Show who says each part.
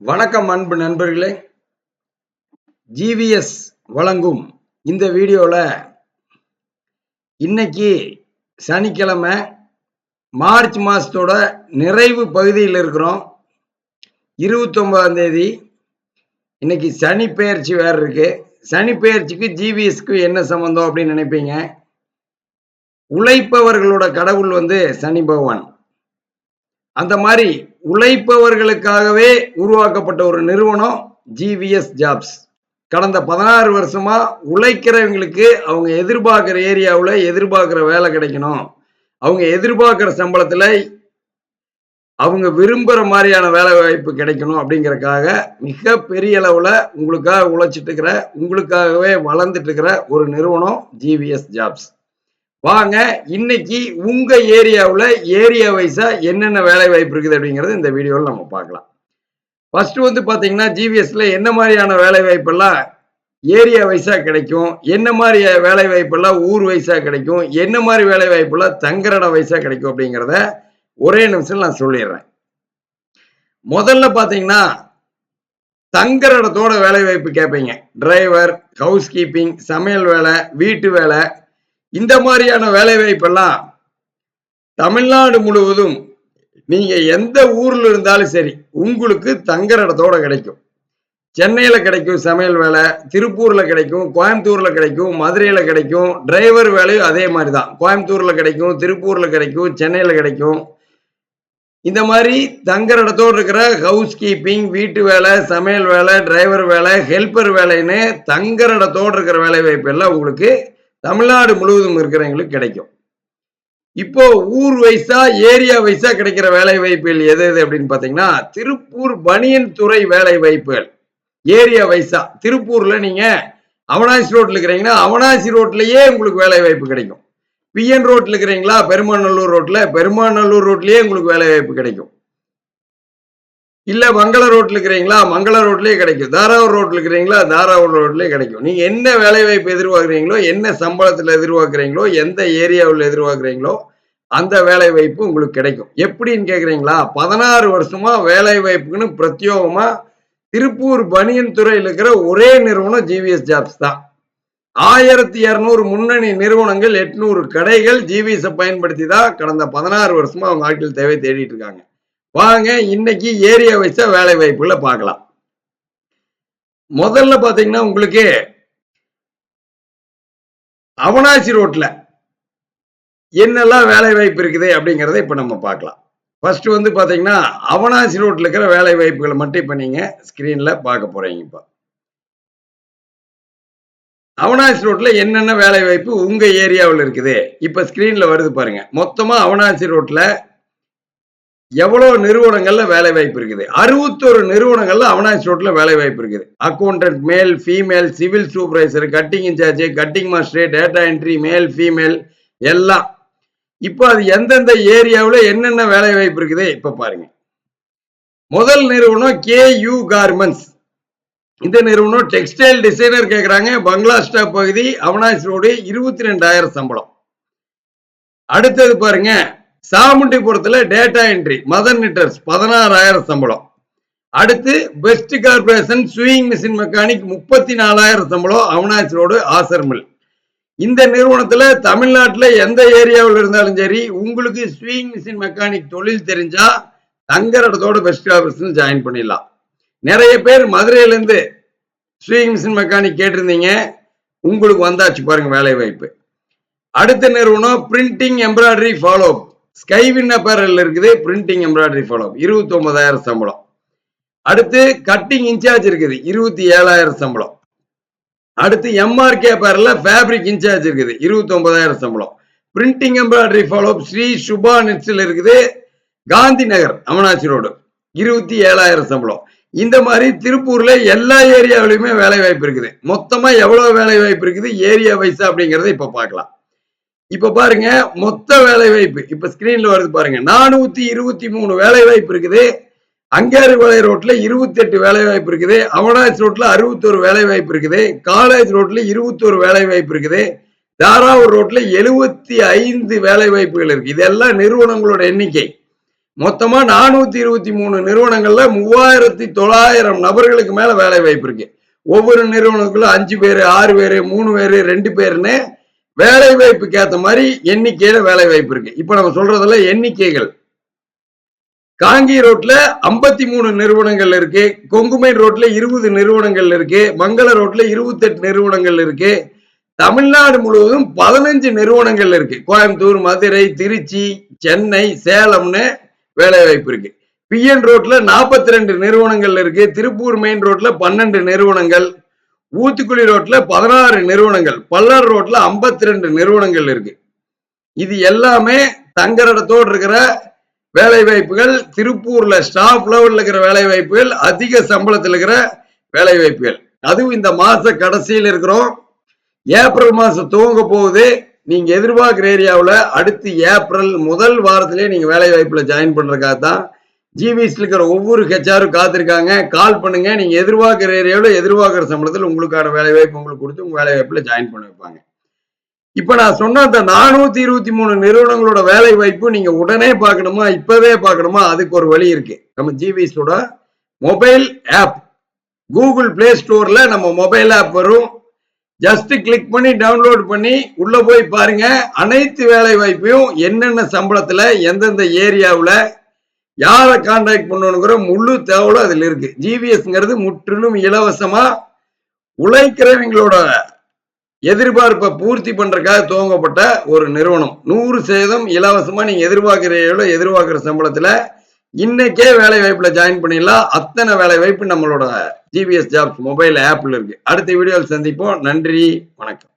Speaker 1: வணக்கம் அன்பு நண்பர்களே. ஜிவிஎஸ் வழங்கும் இந்த வீடியோவில் இன்னைக்கு சனிக்கிழமை மார்ச் மாதத்தோட நிறைவு பகுதியில் இருக்கிறோம். இருபத்தொன்பதாம் தேதி இன்னைக்கு சனி பெயர்ச்சி வேற இருக்கு. சனி பெயர்ச்சிக்கு ஜிவிஎஸ்க்கு என்ன சம்பந்தம் அப்படின்னு நினைப்பீங்க? உழைப்பவர்களோட கடவுள் வந்து சனி பகவான். அந்த மாதிரி உழைப்பவர்களுக்காகவே உருவாக்கப்பட்ட ஒரு நிறுவனம் ஜிவிஎஸ் ஜாப்ஸ் கடந்த பதினாறு வருஷமா உழைக்கிறவங்களுக்கு அவங்க எதிர்பார்க்குற ஏரியாவில் எதிர்பார்க்குற வேலை கிடைக்கணும். அவங்க எதிர்பார்க்குற சம்பளத்துல அவங்க விரும்புகிற மாதிரியான வேலை வாய்ப்பு கிடைக்கணும் அப்படிங்கிறக்காக மிக பெரிய அளவில் உங்களுக்காக உழைச்சிட்டு இருக்கிற உங்களுக்காகவே வளர்ந்துட்டு இருக்கிற ஒரு நிறுவனம் ஜிவிஎஸ் ஜாப்ஸ் வாங்க இன்னைக்கு உங்க ஏரியாவில் ஏரியா வைஸா என்னென்ன வேலை வாய்ப்பு இருக்குது அப்படிங்கறது இந்த வீடியோவில் நம்ம பார்க்கலாம். ஃபர்ஸ்ட் வந்து பார்த்தீங்கன்னா ஜிவிஎஸ்ல என்ன மாதிரியான வேலை வாய்ப்பெல்லாம் ஏரியா வைஸா கிடைக்கும்? என்ன மாதிரி வேலை வாய்ப்பெல்லாம் ஊர் வைஸா கிடைக்கும்? என்ன மாதிரி வேலை வாய்ப்பெல்லாம் தங்கரட வைஸா கிடைக்கும் அப்படிங்கிறத ஒரே நிமிஷம் நான் சொல்லிடுறேன். முதல்ல பார்த்தீங்கன்னா தங்குற இடத்தோட வேலை வாய்ப்பு கேட்பீங்க டிரைவர் ஹவுஸ் கீப்பிங் சமையல் வேலை வீட்டு வேலை இந்த மாதிரியான வேலைவாய்ப்பெல்லாம் தமிழ்நாடு முழுவதும் நீங்க எந்த ஊர்ல இருந்தாலும் சரி உங்களுக்கு தங்குற இடத்தோட கிடைக்கும். சென்னையில கிடைக்கும் சமையல் வேலை திருப்பூர்ல கிடைக்கும் கோயம்புத்தூர்ல கிடைக்கும் மதுரையில கிடைக்கும் டிரைவர் வேலையும் அதே மாதிரி தான் கோயம்புத்தூர்ல கிடைக்கும் திருப்பூர்ல கிடைக்கும் சென்னையில கிடைக்கும். இந்த மாதிரி தங்குற இடத்தோடு இருக்கிற ஹவுஸ் கீப்பிங் வீட்டு வேலை சமையல் வேலை டிரைவர் வேலை ஹெல்ப்பர் வேலைன்னு தங்குற இடத்தோடு இருக்கிற வேலை வாய்ப்பு எல்லாம் உங்களுக்கு தமிழ்நாடு முழுவதும் இருக்கிறவங்களுக்கு கிடைக்கும். இப்போ ஊர் வைஸா ஏரியா வைஸா கிடைக்கிற வேலை வாய்ப்புகள் எது எது அப்படின்னு பாத்தீங்கன்னா திருப்பூர் பனியன் துறை வேலை வாய்ப்புகள் ஏரியா வைஸா திருப்பூர்ல நீங்க அவனாசி ரோட்ல இருக்கிறீங்கன்னா அவனாசி ரோட்லயே உங்களுக்கு வேலை வாய்ப்பு கிடைக்கும் பிஎன் ரோட்ல இருக்கிறீங்களா பெருமாநல்லூர் ரோட்ல பெருமாநல்லூர் ரோட்லயே உங்களுக்கு வேலை வாய்ப்பு கிடைக்கும். இல்ல மங்கள ரோட்ல இருக்கிறீங்களா? மங்கள ரோட்லயே கிடைக்கும். தாராவூர் ரோட்ல இருக்கிறீங்களா? தாராவூர் ரோட்லயே கிடைக்கும். நீங்க என்ன வேலை வாய்ப்பு எதிர்பார்க்குறீங்களோ என்ன சம்பளத்துல எதிர்பார்க்குறீங்களோ எந்த ஏரியாவில் எதிர்பார்க்குறீங்களோ அந்த வேலை வாய்ப்பு உங்களுக்கு கிடைக்கும். எப்படின்னு கேக்குறீங்களா? பதினாறு வருஷமா வேலை வாய்ப்புக்குன்னு பிரத்யோகமா திருப்பூர் பனியன் துறையில் இருக்கிற ஒரே நிறுவனம் ஜிவிஎஸ் ஜாப்ஸ் தான். ஆயிரத்தி இரநூறு முன்னணி நிறுவனங்கள் எட்நூறு கடைகள் ஜிவிஎஸ் பயன்படுத்தி தான் கடந்த பதினாறு வருஷமா அவங்க ஆட்கள் தேவை தேடிட்டு இருக்காங்க. வாங்க இன்னைக்கு ஏரியா வைஸா வேலை வாய்ப்புகளை பார்க்கலாம். முதல்ல பாத்தீங்கன்னா உங்களுக்கு அவனாசி ரோட்ல என்னெல்லாம் வேலை வாய்ப்பு இருக்குது அப்படிங்கிறத இப்ப நம்ம பார்க்கலாம். ஃபர்ஸ்ட் வந்து பாத்தீங்கன்னா அவனாசி ரோட்ல இருக்கிற வேலை வாய்ப்புகளை மட்டும் இப்ப நீங்க ஸ்கிரீன்ல பார்க்க போறீங்க இப்ப. அவனாசி ரோட்ல என்னென்ன வேலை வாய்ப்பு உங்க ஏரியாவில் இருக்குது? இப்ப ஸ்கிரீன்ல வருது பாருங்க. மொத்தமா அவனாசி ரோட்ல எவ்வளவு நிறுவனங்கள்ல வேலை வாய்ப்பு இருக்குது? அறுபத்தொரு நிறுவனங்கள்ல அவனாஸ் ரோட்ல வேலை வாய்ப்பு இருக்குது accountant male female civil supervisor cutting incharge cutting master data entry male female எல்லாம். இப்போ அது எந்தெந்த ஏரியாவில் என்னென்ன வேலை வாய்ப்பு இருக்குது? இப்போ பாருங்க. முதல் நிறுவனம் கே யூ கார்மெண்ட்ஸ் இந்த நிறுவனம் டெக்ஸ்டைல் டிசைனர் கேட்குறாங்க பங்களா ஸ்டாப் பகுதி அவனாசி ரோடு இருபத்தி ரெண்டாயிரம் சம்பளம். அடுத்தது பாருங்க. சாமுண்டிபுரத்துல டேட்டா என்ட்ரி மதர் நிட்டர்ஸ் பதினாறாயிரம் சம்பளம். அடுத்து best corporation sewing machine mechanic முப்பத்தி நாலாயிரம் சம்பளம் அவனாசி ரோடு ஆசர் மில் இந்த நிறுவனத்துல தமிழ்நாட்டுல எந்த ஏரியாவில் இருந்தாலும் சரி உங்களுக்கு ஸ்விங் மிஷின் மெக்கானிக் தொழில் தெரிஞ்சா தங்குற இடத்தோட பெஸ்ட் கார்பரேஷன் ஜாயின் பண்ணிடலாம். நிறைய பேர் மதுரையில இருந்து ஸ்விங் மிஷின் மெக்கானிக் கேட்டிருந்தீங்க உங்களுக்கு வந்தாச்சு பாருங்க வேலை வாய்ப்பு அடுத்த நிறுவனம் printing embroidery follow sky apparel இருக்குது பிரிண்டிங் எம்ப்ராய்டரி ஃபாலோ இருபத்தி ஒன்பதாயிரம் சம்பளம். அடுத்து கட்டிங் இன்சார்ஜ் இருக்குது இருபத்தி ஏழாயிரம் சம்பளம். அடுத்து எம்ஆர்கே பேரில் ஃபேப்ரிக் இன்சார்ஜ் இருக்குது இருபத்தி ஒன்பதாயிரம் சம்பளம். Printing embroidery follow Sri Subha நெட்ஸில் இருக்குது காந்தி நகர் அமனாசி ரோடு. இருபத்தி ஏழாயிரம் சம்பளம். இந்த மாதிரி திருப்பூர்ல எல்லா ஏரியாவிலையுமே வேலை வாய்ப்பு இருக்குது. மொத்தமா எவ்வளவு வேலை வாய்ப்பு இருக்குது ஏரியா வைஸ் அப்படிங்கறத இப்ப பார்க்கலாம். இப்ப பாருங்க மொத்த வேலை வாய்ப்பு இப்ப ஸ்கிரீன்ல வருது பாருங்க நானூத்தி இருபத்தி மூணு வேலை வாய்ப்பு இருக்குது அங்கேரிபாளைய ரோட்ல இருபத்தி எட்டு வேலை வாய்ப்பு இருக்குது. அவனாஜ் ரோட்ல அறுபத்தோரு வேலை வாய்ப்பு இருக்குது. காலேஜ் ரோட்ல இருபத்தோரு வேலை வாய்ப்பு இருக்குது. தாராவூர் ரோட்ல எழுபத்தி ஐந்து வேலை வாய்ப்புகள் இருக்கு. இதெல்லாம் நிறுவனங்களோட எண்ணிக்கை. மொத்தமா நானூத்தி இருபத்தி மூணு நிறுவனங்கள்ல மூவாயிரத்தி தொள்ளாயிரம் நபர்களுக்கு மேல வேலை வாய்ப்பு இருக்கு. ஒவ்வொரு நிறுவனத்துக்குள்ள அஞ்சு பேர் ஆறு பேர் மூணு பேர் ரெண்டு பேருன்னு வேலை வாய்ப்புக்கு ஏத்த மாதிரி எண்ணிக்கையில வேலை வாய்ப்பு இருக்கு இப்ப நம்ம சொல்றதுல எண்ணிக்கைகள். காங்கி ரோட்ல 53 மூணு நிறுவனங்கள் இருக்கு. கொங்குமைன் ரோட்ல இருபது நிறுவனங்கள் இருக்கு. மங்கள ரோட்ல 28 நிறுவனங்கள் இருக்கு. தமிழ்நாடு முழுவதும் பதினஞ்சு நிறுவனங்கள் இருக்கு. கோயம்புத்தூர் மதுரை திருச்சி சென்னை சேலம்னு வேலை வாய்ப்பு இருக்கு பிஎன் ரோட்ல 42 ரெண்டு நிறுவனங்கள் இருக்கு. திருப்பூர் மெயின் ரோட்ல பன்னெண்டு நிறுவனங்கள். ஊத்துக்குழி ரோட்ல பதினாறு நிறுவனங்கள் பல்லர் ரோட்ல 52 ரெண்டு நிறுவனங்கள் இருக்கு. இது எல்லாமே தங்குற இருக்கிற வேலை வாய்ப்புகள் திருப்பூர்ல ஸ்டாஃப் லெவலில் இருக்கிற வேலை வாய்ப்புகள் அதிக சம்பளத்தில் இருக்கிற வேலை வாய்ப்புகள் அதுவும் இந்த மாச கடைசியில் இருக்கிறோம். ஏப்ரல் மாசம் துவங்க போகுது. நீங்க எதிர்பார்க்குற ஏரியாவில் அடுத்து ஏப்ரல் முதல் வாரத்திலே நீங்க வேலை வாய்ப்புல ஜாயின் பண்றதுக்காக தான் ஜிவிஸ்ல இருக்கிற ஒவ்வொரு ஹெச்ஆரும் காத்திருக்காங்க. கால் பண்ணுங்க. நீங்க எதிர்பார்க்கிற ஏரியாவில் எதிர்பார்க்கிற சம்பளத்தில் உங்களுக்கான வேலை வாய்ப்பு உங்களுக்கு கொடுத்து உங்க வேலை வாய்ப்புல ஜாயின் பண்ண வைப்பாங்க. இப்ப நான் சொன்ன அந்த நானூத்தி இருபத்தி மூணு நிறுவனங்களோட வேலை வாய்ப்பு நீங்க உடனே பார்க்கணுமா இப்பவே பார்க்கணுமா அதுக்கு ஒரு வழி இருக்கு. நம்ம ஜிவிஸோட மொபைல் ஆப் கூகுள் பிளே ஸ்டோர்ல நம்ம மொபைல் ஆப் வரும். ஜஸ்ட் கிளிக் பண்ணி டவுன்லோட் பண்ணி உள்ள போய் பாருங்க. அனைத்து வேலை வாய்ப்பையும் என்னென்ன சம்பளத்துல எந்தெந்த ஏரியாவில் யாரை கான்டாக்ட் பண்ணணுங்கிற முழு தகவலும் அதில் இருக்கு. ஜிவிஎஸ்ங்கிறது முற்றிலும் இலவசமா உழைக்கிறவங்களோட எதிர்பார்ப்பை பூர்த்தி பண்றதுக்காக துவங்கப்பட்ட ஒரு நிறுவனம். நூறு சதவீதம் இலவசமா நீங்க எதிர்பார்க்கிறீங்களோ எதிர்பார்க்கிற சம்பளத்துல இன்னைக்கே வேலை வாய்ப்புல ஜாயின் பண்ணிடலாம். அத்தனை வேலை வாய்ப்பு நம்மளோட ஜிபிஎஸ் ஜாப்ஸ் மொபைல் ஆப்ல இருக்கு. அடுத்த வீடியோவில் சந்திப்போம். நன்றி வணக்கம்.